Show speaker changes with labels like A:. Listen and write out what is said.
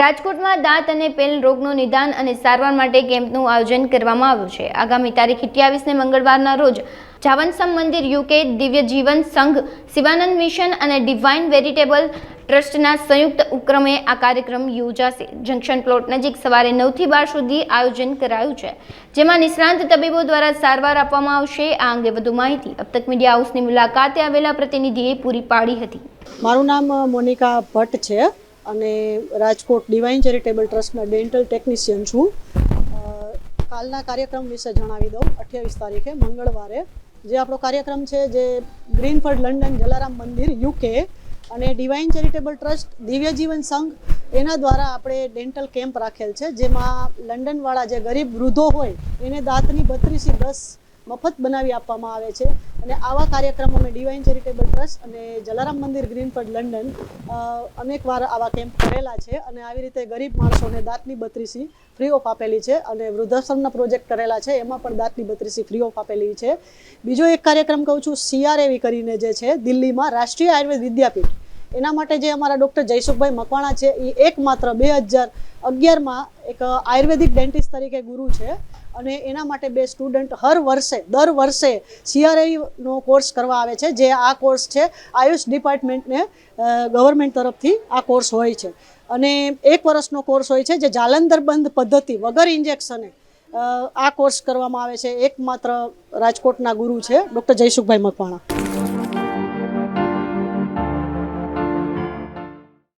A: રાજકોટમાં દાંત અને પેલ રોગનું નિદાન અને સારવાર માટે કેમ્પનું આયોજન કરવામાં આવ્યું છે. આગામી તારીખ અઠ્યાવીસને મંગળવારના રોજ જાવનસમ મંદિર યુકે દિવ્ય જીવન સંઘ, શિવાનંદ મિશન અને ડિવાઇન વેરિટેબલ ટ્રસ્ટના સંયુક્ત ઉપક્રમે આ કાર્યક્રમ યોજાશે. જંકશન પ્લોટ નજીક સવારે નવથી બાર સુધી આયોજન કરાયું છે. જેમાં નિષ્ણાંત તબીબો દ્વારા સારવાર આપવામાં આવશે. આ અંગે વધુ માહિતી અબ તક મીડિયા હાઉસની મુલાકાતે આવેલા પ્રતિનિધિએ પૂરી પાડી હતી.
B: મારું નામ મોનિકા ભટ્ટ છે. અને રાજકોટ ડિવાઇન ચેરિટેબલ ટ્રસ્ટના ડેન્ટલ ટેકનિશિયન છું. કાલના કાર્યક્રમ વિશે જણાવી દઉં. અઠ્યાવીસ તારીખે મંગળવારે જે આપણો કાર્યક્રમ છે જે ગ્રીનફર્ડ લંડન જલારામ મંદિર યુકે અને ડિવાઇન ચેરિટેબલ ટ્રસ્ટ દિવ્ય જીવન સંઘ, એના દ્વારા આપણે ડેન્ટલ કેમ્પ રાખેલ છે, જેમાં લંડનવાળા જે ગરીબ વૃદ્ધો હોય, એને દાંતની બત્રીસી દસ મફત બનાવી આપવામાં આવે છે. અને આવા કાર્યક્રમો અમે ડિવાઇન ચેરિટેબલ ટ્રસ્ટ અને જલારામ મંદિર ગ્રીનફર્ડ લંડન અનેકવાર આવા કેમ્પ કરેલા છે અને આવી રીતે ગરીબ માણસોને દાંતની બત્રીસી ફ્રી ઓફ આપેલી છે અને વૃદ્ધાશ્રમના પ્રોજેક્ટ કરેલા છે, એમાં પણ દાંતની બત્રીસી ફ્રી ઓફ આપેલી છે. બીજો એક કાર્યક્રમ કહું છું સીઆરએવી કરીને જે છે, દિલ્હીમાં રાષ્ટ્રીય આયુર્વેદ વિદ્યાપીઠ. એના માટે જે અમારા ડૉક્ટર જયસુખભાઈ મકવાણા છે, એ એકમાત્ર બે હજાર અગિયારમાં એક આયુર્વેદિક ડેન્ટિસ્ટ તરીકે ગુરુ છે. અને એના માટે બે સ્ટુડન્ટ હર વર્ષે, દર વર્ષે સીઆરઆઈનો કોર્સ કરવા આવે છે, જે આ કોર્સ છે, આયુષ ડિપાર્ટમેન્ટને ગવર્મેન્ટ તરફથી આ કોર્સ હોય છે. અને એક વર્ષનો કોર્સ હોય છે, જે જાલંધર બંધ પદ્ધતિ વગર ઇન્જેક્શને આ કોર્સ કરવામાં આવે છે. એકમાત્ર રાજકોટના ગુરુ છે, ડૉક્ટર જયસુખભાઈ મકવાણા.